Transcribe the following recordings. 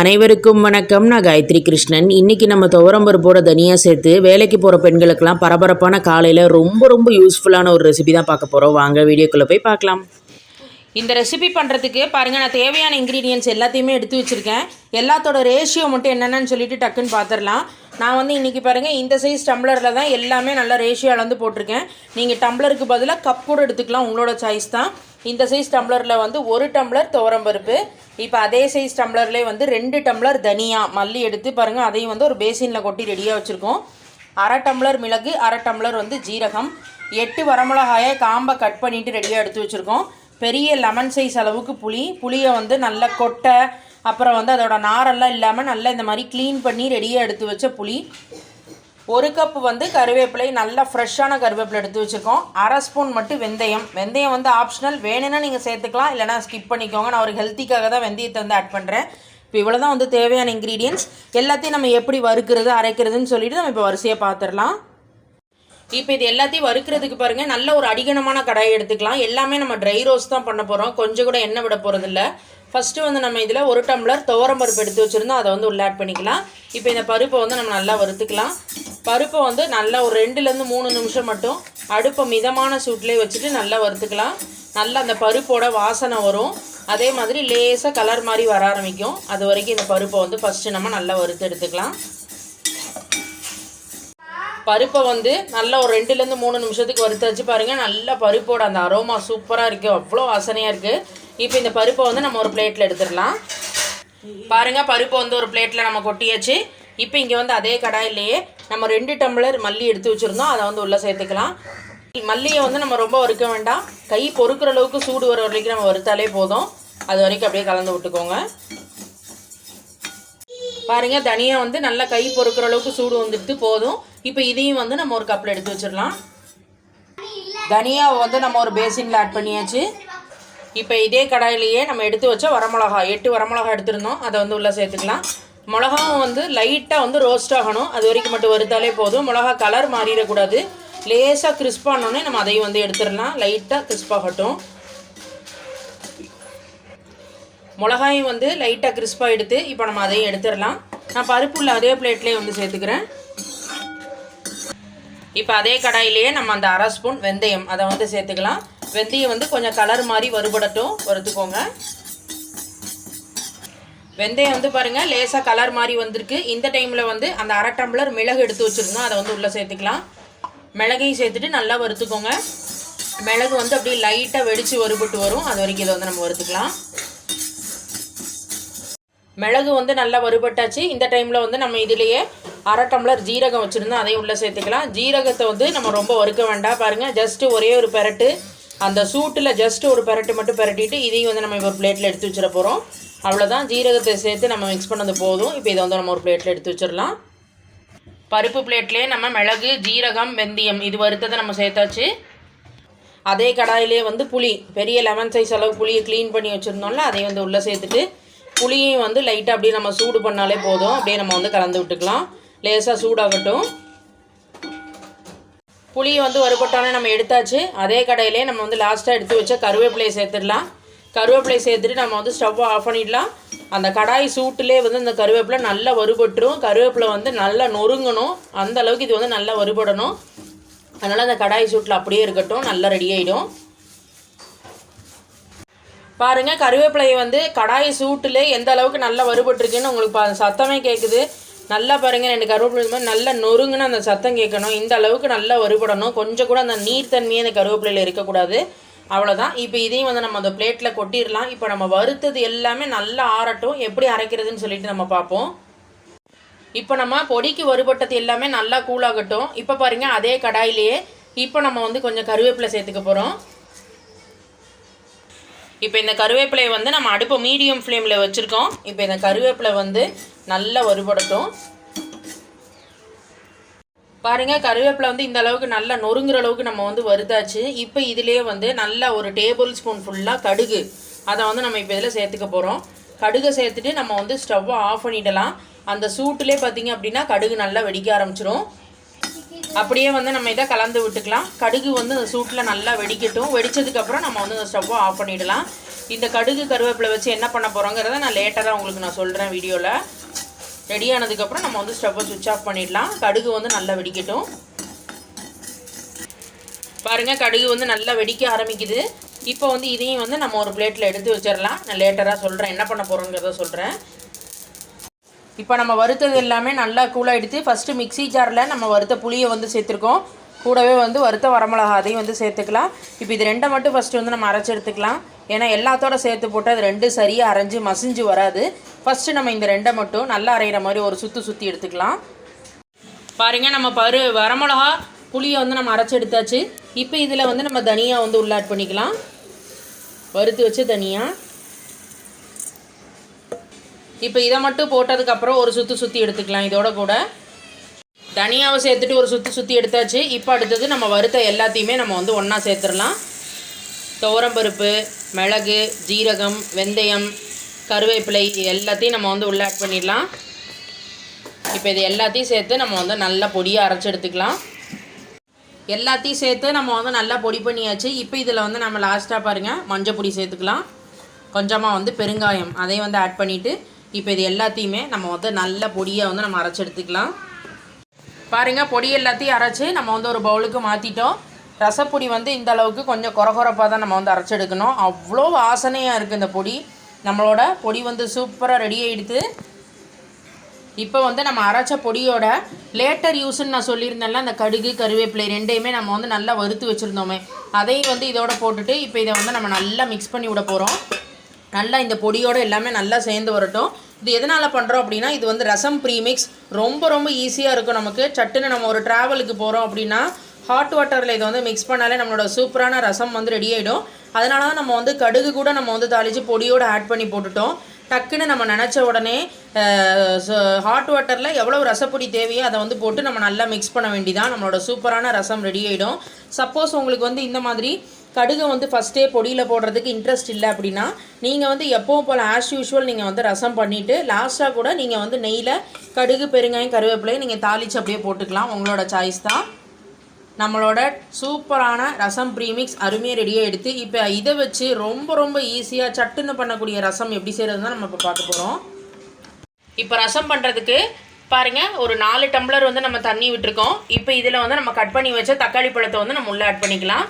அனைவருக்கும் வணக்கம். நான் காயத்ரி கிருஷ்ணன். இன்றைக்கி நம்ம துவரம்பருப்போட தனியாக சேர்த்து வேலைக்கு போகிற பெண்களுக்கெல்லாம் பரபரப்பான காலையில் ரொம்ப ரொம்ப யூஸ்ஃபுல்லான ஒரு ரெசிபி தான் பார்க்க போகிறோம் வாங்க வீடியோக்குள்ளே போய் பார்க்கலாம். இந்த ரெசிபி பண்ணுறதுக்கு பாருங்கள் நான் தேவையான இன்க்ரீடியன்ஸ் எல்லாத்தையுமே எடுத்து வச்சுருக்கேன். எல்லாத்தோட ரேஷியோ மட்டும் என்னென்னு சொல்லிட்டு டக்குன்னு பார்த்துடலாம் நான் வந்து இன்றைக்கி பாருங்கள் இந்த சைஸ் டம்ளரில் தான் எல்லாமே நல்லா ரேஷியோ அளந்து போட்டிருக்கேன். நீங்கள் டம்ளருக்கு பதிலாக கப் கூட எடுத்துக்கலாம் உங்களோட சாய்ஸ் தான். இந்த சைஸ் டம்ளரில் வந்து ஒரு டம்ளர் துவரம்பருப்பு இப்போ அதே சைஸ் டம்ளர்லேயே வந்து ரெண்டு டம்ளர் தனியா மல்லி எடுத்து பாருங்கள் அதையும் வந்து ஒரு பேசினில் கொட்டி ரெடியாக வச்சுருக்கோம். அரை டம்ளர் மிளகு அரை டம்ளர் வந்து ஜீரகம். எட்டு வரமிளகாயை காம்பை கட் பண்ணிவிட்டு ரெடியாக எடுத்து வச்சுருக்கோம். பெரிய லெமன் சைஸ் அளவுக்கு புளி. புளியை வந்து நல்லா கொட்டை அப்புறம் வந்து அதோட நாரெல்லாம் இல்லாமல் நல்லா இந்த மாதிரி க்ளீன் பண்ணி ரெடியாக எடுத்து வச்ச புளி. ஒரு கப் வந்து கருவேப்பிலை நல்லா ஃப்ரெஷ்ஷான கருவேப்பிலை எடுத்து வச்சுருக்கோம். அரை ஸ்பூன் மட்டும் வெந்தயம். வெந்தயம் வந்து ஆப்ஷனல் வேணும்னா நீங்கள் சேர்த்துக்கலாம். இல்லைனா ஸ்கிப் பண்ணிக்கோங்க. நான் ஒரு ஹெல்த்திக்காக தான் வெந்தயத்தை வந்து ஆட் பண்ணுறேன் இப்போ இவ்வளோ தான் வந்து தேவையான இன்க்ரீடியன்ஸ் எல்லாத்தையும் நம்ம எப்படி வறுக்கிறது அரைக்கிறதுன்னு சொல்லிட்டு நம்ம இப்போ வரிசையாக பார்த்துடலாம் இப்போ இது எல்லாத்தையும் வறுக்கிறதுக்கு பாருங்கள் நல்ல ஒரு அடிகனமான கடாயை எடுத்துக்கலாம். எல்லாமே நம்ம ட்ரை ரோஸ் தான் பண்ண போகிறோம் கொஞ்சம் கூட எண்ணெய் விட போகிறதில்ல ஃபஸ்ட்டு வந்து நம்ம இதில் ஒரு டம்ளர் துவரம் பருப்பு எடுத்து வச்சுருந்தோம் அதை வந்து உள்ள ஆட் பண்ணிக்கலாம். இப்போ இந்த பருப்பை வந்து நம்ம நல்லா வறுத்துக்கலாம். பருப்பை வந்து நல்லா ஒரு ரெண்டுலேருந்து மூணு நிமிஷம் மட்டும் அடுப்பை மிதமான சூட்லேயே வச்சுட்டு நல்லா வறுத்துக்கலாம். நல்லா அந்த பருப்போட வாசனை வரும். அதே மாதிரி லேசாக கலர் மாதிரி வர ஆரம்பிக்கும். அது வரைக்கும் இந்த பருப்பை வந்து ஃபஸ்ட்டு நம்ம நல்லா வறுத்து எடுத்துக்கலாம். பருப்பை வந்து நல்லா ஒரு ரெண்டுலேருந்து மூணு நிமிஷத்துக்கு வறுத்து வச்சு பாருங்கள் நல்லா பருப்போட அந்த அரோமா சூப்பராக இருக்குது அவ்வளோ வாசனையாக இருக்குது இப்போ இந்த பருப்பை வந்து நம்ம ஒரு பிளேட்டில் எடுத்துடலாம். பாருங்கள் பருப்பை வந்து ஒரு பிளேட்டில் நம்ம கொட்டியாச்சு. இப்போ இங்கே வந்து அதே கடாயிலேயே நம்ம ரெண்டு டம்ளர் மல்லி எடுத்து வச்சுருந்தோம். அதை வந்து உள்ளே சேர்த்துக்கலாம். மல்லியை வந்து நம்ம ரொம்ப வறுக்க வேண்டாம். கை பொறுக்கிற அளவுக்கு சூடு வர வரைக்கும் நம்ம வறுத்தாலே போதும். அது வரைக்கும் அப்படியே கலந்து விட்டுக்கோங்க. பாருங்க தனியா வந்து நல்லா கை பொறுக்கிற அளவுக்கு சூடு வந்துட்டு போதும். இப்போ இதையும் வந்து நம்ம ஒரு கப்பில் எடுத்து வச்சிடலாம். தனியாவை வந்து நம்ம ஒரு பேசினில் ஆட் பண்ணியாச்சு. இப்போ இதே கடாயிலேயே நம்ம எடுத்து வச்ச வரமிளகா எட்டு வரமிளகா எடுத்திருந்தோம். அதை வந்து உள்ளே சேர்த்துக்கலாம். மிளகாவும் வந்து லைட்டாக வந்து ரோஸ்ட் ஆகணும். அது வரைக்கும் மட்டும் வறுத்தாலே போதும். மிளகா கலர் மாறிடக்கூடாது. லேசாக கிறிஸ்பானோடனே நம்ம அதையும் வந்து எடுத்துடலாம். லைட்டாக கிறிஸ்பாகட்டும் மிளகாயும் வந்து லைட்டாக கிறிஸ்பாக எடுத்து இப்போ நம்ம அதையும் எடுத்துடலாம். நான் பருப்பு உள்ள அதே பிளேட்லேயே வந்து சேர்த்துக்கிறேன். இப்போ அதே கடாயிலேயே நம்ம அந்த அரை ஸ்பூன் வெந்தயம் அதை வந்து சேர்த்துக்கலாம். வெந்தயம் வந்து கொஞ்சம் கலர் மாதிரி வறுபடட்டும் வறுத்துக்கோங்க. வெந்தயம் வந்து பாருங்கள் லேசாக கலர் மாதிரி வந்திருக்கு. இந்த டைமில் வந்து அந்த அரை டம்ளர் மிளகு எடுத்து வச்சுருந்தோம். அதை வந்து உள்ளே சேர்த்துக்கலாம். மிளகையும் சேர்த்துட்டு நல்லா வறுத்துக்கோங்க. மிளகு வந்து அப்படியே லைட்டாக வெடித்து வறுபட்டு வரும். அது வரைக்கும் இதை வந்து நம்ம வறுத்துக்கலாம். மிளகு வந்து நல்லா வறுபட்டாச்சு. இந்த டைமில் வந்து நம்ம இதுலேயே அரை டம்ளர் ஜீரகம் வச்சுருந்தோம். அதையும் உள்ளே சேர்த்துக்கலாம். ஜீரகத்தை வந்து நம்ம ரொம்ப வறுக்க வேண்டாம். பாருங்கள் ஜஸ்ட்டு ஒரே ஒரு பெரட்டு. அந்த சூட்டில் ஜஸ்ட் ஒரு பெரட்டு மட்டும் பெரட்டிட்டு இதையும் வந்து நம்ம இப்போ ஒரு பிளேட்டில் எடுத்து வச்சிட போகிறோம் அவ்வளோதான் ஜீரகத்தை சேர்த்து நம்ம மிக்ஸ் பண்ணது போதும். இப்போ இதை வந்து நம்ம ஒரு பிளேட்டில் எடுத்து வச்சிடலாம். பருப்பு பிளேட்லேயே நம்ம மிளகு ஜீரகம் வெந்தயம் இது வறுத்ததை நம்ம சேர்த்தாச்சு. அதே கடாயிலே வந்து புளி பெரிய லெமன் சைஸ் அளவு புளியை க்ளீன் பண்ணி வச்சுருந்தோம்ல அதையும் வந்து உள்ளே சேர்த்துட்டு புளியையும் வந்து லைட்டாக அப்படியே நம்ம சூடு பண்ணாலே போதும். அப்படியே நம்ம வந்து கலந்து விட்டுக்கலாம். லேசாக சூடாகட்டும். புளியை வந்து வறுபட்டோன்னே நம்ம எடுத்தாச்சு. அதே கடையிலே நம்ம வந்து லாஸ்ட்டாக எடுத்து வச்ச கருவேப்பிலையை சேர்த்துடலாம். கருவேப்பிலையை சேர்த்துட்டு நம்ம வந்து ஸ்டவ்வை ஆஃப் பண்ணிடலாம். அந்த கடாய் சூட்டிலே வந்து இந்த கருவேப்பிலை நல்லா வறுபட்டுரும். கருவேப்பிலை வந்து நல்லா நொறுங்கணும். அந்த அளவுக்கு இது வந்து நல்லா வறுபடணும். அதனால் அந்த கடாய் சூட்டில் அப்படியே இருக்கட்டும். நல்லா ரெடி ஆகிடும் பாருங்கள் கருவேப்பிலையை வந்து கடாய் சூட்டில் எந்த அளவுக்கு நல்லா வறுபட்டுருக்குன்னு உங்களுக்கு பா சத்தமே கேட்குது நல்லா பாருங்கள் ரெண்டு கருவேப்பிலை மாதிரி நல்லா நொறுங்குன்னு அந்த சத்தம் கேட்கணும். இந்த அளவுக்கு நல்லா வருபடணும் கொஞ்சம் கூட அந்த நீர்த்தன்மையே அந்த கருவேப்பிலையில் இருக்கக்கூடாது. அவ்வளோதான் இப்போ இதையும் வந்து நம்ம அந்த பிளேட்டில் கொட்டிடலாம். இப்போ நம்ம வறுத்தது எல்லாமே நல்லா ஆறட்டும். எப்படி அரைக்கிறதுன்னு சொல்லிட்டு நம்ம பார்ப்போம். இப்போ நம்ம பொடிக்கு வறுபட்டது எல்லாமே நல்லா கூலாகட்டும் இப்போ பாருங்கள் அதே கடாயிலேயே இப்போ நம்ம வந்து கொஞ்சம் கருவேப்பிலை சேர்த்துக்க போகிறோம் இப்போ இந்த கருவேப்பிலையை வந்து நம்ம அடுப்பு மீடியம் ஃப்ளேமில் வச்சுருக்கோம். இப்போ இந்த கருவேப்பிலை வந்து நல்லா வறுபடட்டும். பாருங்க கருவேப்பிலை வந்து இந்த அளவுக்கு நல்லா நொறுங்குற அளவுக்கு நம்ம வந்து வறுத்தாச்சு. இப்போ இதுலேயே வந்து நல்லா ஒரு டேபிள் ஸ்பூன் ஃபுல்லாக கடுகு. அதை வந்து நம்ம இப்போ இதில் சேர்த்துக்க போகிறோம் கடுகை சேர்த்துட்டு நம்ம வந்து ஸ்டவ்வை ஆஃப் பண்ணிடலாம். அந்த சூட்டிலே பார்த்தீங்க அப்படின்னா கடுகு நல்லா வெடிக்க ஆரம்பிச்சிடும் அப்படியே வந்து நம்ம இதை கலந்து விட்டுக்கலாம். கடுகு வந்து அந்த சூட்டில் நல்லா வெடிக்கட்டும். வெடிச்சதுக்கப்புறம் நம்ம வந்து அந்த ஸ்டவ்வை ஆஃப் பண்ணிடலாம். இந்த கடுகு கருவேப்பிலை வச்சு என்ன பண்ண போகிறோங்கிறத நான் லேட்டராக உங்களுக்கு நான் சொல்கிறேன் வீடியோவில் ரெடி ஆனதுக்கப்புறம் நம்ம வந்து ஸ்டவ்வை சுவிட்ச் ஆஃப் பண்ணிடலாம். கடுகு வந்து நல்லா வெடிக்கட்டும். பாருங்கள் கடுகு வந்து நல்லா வெடிக்க ஆரம்பிக்குது. இப்போ வந்து இதையும் வந்து நம்ம ஒரு பிளேட்டில் எடுத்து வச்சிடலாம். நான் லேட்டராக சொல்கிறேன் என்ன பண்ண போகிறோங்கிறத சொல்கிறேன் இப்போ நம்ம வறுத்தது எல்லாமே நல்லா கூலாக எடுத்து ஃபஸ்ட்டு மிக்ஸி ஜாரில் நம்ம வறுத்த புளியை வந்து சேர்த்துருக்கோம். கூடவே வந்து வறுத்த வரமிளகா அதையும் வந்து சேர்த்துக்கலாம். இப்போ இது ரெண்டை மட்டும் ஃபஸ்ட்டு வந்து நம்ம அரைச்சி எடுத்துக்கலாம். ஏன்னா எல்லாத்தோட சேர்த்து போட்டு அது ரெண்டு சரியாக அரைஞ்சு மசிஞ்சு வராது. ஃபஸ்ட்டு நம்ம இந்த ரெண்டை மட்டும் நல்லா அரைகிற மாதிரி ஒரு சுற்றி சுற்றி எடுத்துக்கலாம். பாருங்கள் நம்ம பரு வரமிளகா புளியை வந்து நம்ம அரைச்சி எடுத்தாச்சு. இப்போ இதில் வந்து நம்ம தனியாக வந்து உள்ள ஆட் பண்ணிக்கலாம். வறுத்து வச்ச தனியாக இப்போ இதை மட்டும் போட்டதுக்கப்புறம் ஒரு சுற்றி சுற்றி எடுத்துக்கலாம் இதோட கூட. தனியாவை சேர்த்துட்டு ஒரு சுற்றி சுற்றி எடுத்தாச்சு. இப்போ அடுத்தது நம்ம வறுத்த எல்லாத்தையுமே நம்ம வந்து ஒன்றா சேர்த்துடலாம். துவரம்பருப்பு மிளகு ஜீரகம் வெந்தயம் கருவேப்பிலை இது எல்லாத்தையும் நம்ம வந்து உள்ளே ஆட் பண்ணிடலாம். இப்போ இது எல்லாத்தையும் சேர்த்து நம்ம வந்து நல்லா பொடியாக அரைச்சி எடுத்துக்கலாம். எல்லாத்தையும் சேர்த்து நம்ம வந்து நல்லா பொடி பண்ணியாச்சு. இப்போ இதில் வந்து நம்ம லாஸ்ட்டாக பாருங்கள் மஞ்சள் பொடி சேர்த்துக்கலாம். கொஞ்சமாக வந்து பெருங்காயம் அதையும் வந்து ஆட் பண்ணிவிட்டு இப்போ இது எல்லாத்தையுமே நம்ம வந்து நல்ல பொடியாக வந்து நம்ம அரைச்சி எடுத்துக்கலாம். பாருங்கள் பொடி எல்லாத்தையும் அரைச்சி நம்ம வந்து ஒரு பவுலுக்கு மாற்றிட்டோம் ரசப்பொடி வந்து இந்த அளவுக்கு கொஞ்சம் குறகுறப்பாக தான் நம்ம வந்து அரைச்சி எடுக்கணும் அவ்வளோ வாசனையாக இருக்குது இந்த பொடி. நம்மளோட பொடி வந்து சூப்பராக ரெடி ஆகிடுது இப்போ வந்து நம்ம அரைச்ச பொடியோட லேட்டர் யூஸ்ன்னு நான் சொல்லியிருந்தேன்ல அந்த கடுகு கருவேப்பிலை ரெண்டையுமே நம்ம வந்து நல்லா வறுத்து வச்சுருந்தோமே. அதையும் வந்து இதோட போட்டுட்டு இப்போ இதை வந்து நம்ம நல்லா மிக்ஸ் பண்ணி விட போகிறோம் நல்லா இந்த பொடியோடு எல்லாமே நல்லா சேர்ந்து வரட்டும். இது எதனால் பண்ணுறோம் அப்படின்னா இது வந்து ரசம் ப்ரீமிக்ஸ் ரொம்ப ரொம்ப ஈஸியாக இருக்கும் நமக்கு. சட்டுன்னு நம்ம ஒரு ட்ராவலுக்கு போகிறோம் அப்படின்னா ஹாட் வாட்டரில் இதை வந்து மிக்ஸ் பண்ணாலே நம்மளோட சூப்பரான ரசம் வந்து ரெடி ஆகிடும் அதனால தான் நம்ம வந்து கடுகு கூட நம்ம வந்து தாளித்து பொடியோடு ஆட் பண்ணி போட்டுட்டோம். டக்குன்னு நம்ம நினச்ச உடனே ஹாட் வாட்டரில் எவ்வளோ ரசப்பொடி தேவையோ அதை வந்து போட்டு நம்ம நல்லா மிக்ஸ் பண்ண வேண்டிதான். நம்மளோட சூப்பரான ரசம் ரெடி ஆகிடும் சப்போஸ் உங்களுக்கு வந்து இந்த மாதிரி கடுகு வந்து ஃபஸ்ட்டே பொடியில் போடுறதுக்கு இன்ட்ரெஸ்ட் இல்லை அப்படின்னா நீங்கள் வந்து எப்போவும் போல் ஆஸ் யூஷுவல் நீங்கள் வந்து ரசம் பண்ணிவிட்டு லாஸ்ட்டாக கூட நீங்கள் வந்து நெய்யில் கடுகு பெருங்காயம் கருவேப்பிலையும் நீங்கள் தாளித்து அப்படியே போட்டுக்கலாம். உங்களோட சாய்ஸ் தான். நம்மளோட சூப்பரான ரசம் ப்ரீமிக்ஸ் அருமையாக ரெடியாக எடுத்து இப்போ இதை வச்சு ரொம்ப ரொம்ப ஈஸியாக சட்டுன்னு பண்ணக்கூடிய ரசம் எப்படி செய்கிறது தான் நம்ம இப்போ பார்க்க போகிறோம் இப்போ ரசம் பண்ணுறதுக்கு பாருங்கள் ஒரு நாலு டம்ளர் வந்து நம்ம தண்ணி விட்டுருக்கோம். இப்போ இதில் வந்து நம்ம கட் பண்ணி வச்ச தக்காளி பழத்தை வந்து நம்ம உள்ளே ஆட் பண்ணிக்கலாம்.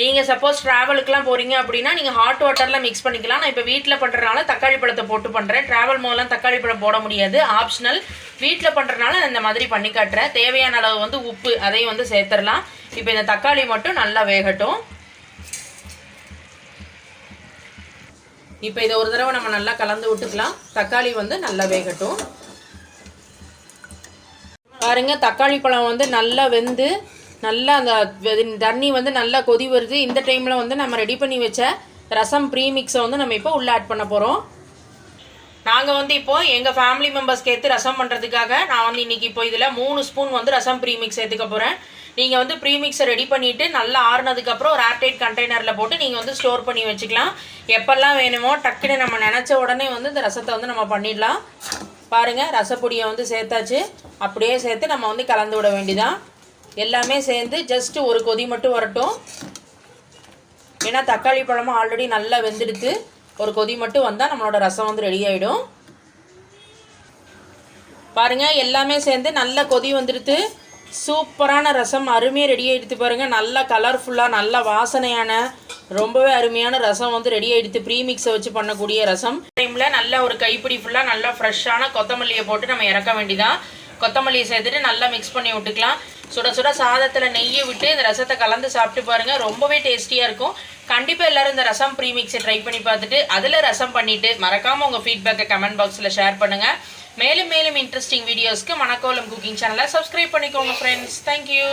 நீங்கள் சப்போஸ் ட்ராவலுக்குலாம் போகிறீங்க அப்படின்னா நீங்கள் ஹாட் வாட்டரில் மிக்ஸ் பண்ணிக்கலாம். நான் இப்போ வீட்டில் பண்ணுறதுனால தக்காளி பழத்தை போட்டு பண்ணுறேன் ட்ராவல் போதெல்லாம் தக்காளி பழம் போட முடியாது. ஆப்ஷனல் வீட்டில் பண்ணுறதுனால நான் இந்த மாதிரி பண்ணி காட்டுறேன். தேவையான அளவு வந்து உப்பு அதையும் வந்து சேர்த்துடலாம். இப்போ இந்த தக்காளி மட்டும் நல்லா வேகட்டும். இப்போ இதை ஒரு தடவை நம்ம நல்லா கலந்து விட்டுக்கலாம். தக்காளி வந்து நல்லா வேகட்டும். பாருங்க தக்காளி பழம் வந்து நல்லா வெந்து நல்லா அந்த தண்ணி வந்து நல்லா கொதி வருது. இந்த டைமில் வந்து நம்ம ரெடி பண்ணி வச்ச ரசம் ப்ரீமிக்ஸை வந்து நம்ம இப்போ உள்ளே ஆட் பண்ண போகிறோம் நாங்கள் வந்து இப்போ எங்கள் ஃபேமிலி மெம்பர்ஸ்க்கு ஏற்று ரசம் பண்ணுறதுக்காக நான் வந்து இன்றைக்கி இப்போ இதில் மூணு ஸ்பூன் வந்து ரசம் ப்ரீமிக்ஸ் ஏற்றுக்க போகிறேன் நீங்கள் வந்து ப்ரீமிக்ஸை ரெடி பண்ணிவிட்டு நல்லா ஆறுனதுக்கப்புறம் ஒரு ஏர்டைட் கண்டெய்னரில் போட்டு நீங்கள் வந்து ஸ்டோர் பண்ணி வச்சுக்கலாம். எப்போல்லாம் வேணுமோ டக்குன்னு நம்ம நினச்ச உடனே வந்து இந்த ரசத்தை வந்து நம்ம பண்ணிடலாம். பாருங்கள் ரசப்பொடியை வந்து சேர்த்தாச்சு. அப்படியே சேர்த்து நம்ம வந்து கலந்து விட வேண்டிதான் எல்லாமே சேர்ந்து ஜஸ்ட்டு ஒரு கொதி மட்டும் வரட்டும். ஏன்னா தக்காளி பழமும் ஆல்ரெடி நல்லா வெந்துடுத்து ஒரு கொதி மட்டும் வந்தால் நம்மளோட ரசம் வந்து ரெடி ஆகிடும் பாருங்க எல்லாமே சேர்ந்து நல்ல கொதி வந்துடுது சூப்பரான ரசம் அருமையாக ரெடி ஆகிடுது பாருங்கள் நல்லா கலர்ஃபுல்லாக நல்ல வாசனையான ரொம்பவே அருமையான ரசம் வந்து ரெடி ஆகிடுத்து ப்ரீமிக்ஸை வச்சு பண்ணக்கூடிய ரசம். டைமில் நல்ல ஒரு கைப்பிடி ஃபுல்லாக நல்லா ஃப்ரெஷ்ஷான கொத்தமல்லியை போட்டு நம்ம இறக்க வேண்டிதான் கொத்தமல்லியை சேர்த்துட்டு நல்லா மிக்ஸ் பண்ணி விட்டுக்கலாம். சுட சுட சாதத்தில் நெய்யை விட்டு இந்த ரசத்தை கலந்து சாப்பிட்டு பாருங்கள் ரொம்பவே டேஸ்டியாக இருக்கும். கண்டிப்பாக எல்லாரும் இந்த ரசம் ப்ரீமிக்ஸை ட்ரை பண்ணி பார்த்துட்டு அதில் ரசம் பண்ணிவிட்டு மறக்காமல் உங்கள் ஃபீட்பேக்கை கமெண்ட் பாக்ஸில் ஷேர் பண்ணுங்கள் மேலும் மேலும் இன்ட்ரெஸ்டிங் வீடியோஸ்க்கு மணக்கோலம் குக்கிங் சேனலை சப்ஸ்கிரைப் பண்ணிக்கோங்க ஃப்ரெண்ட்ஸ் தேங்க்யூ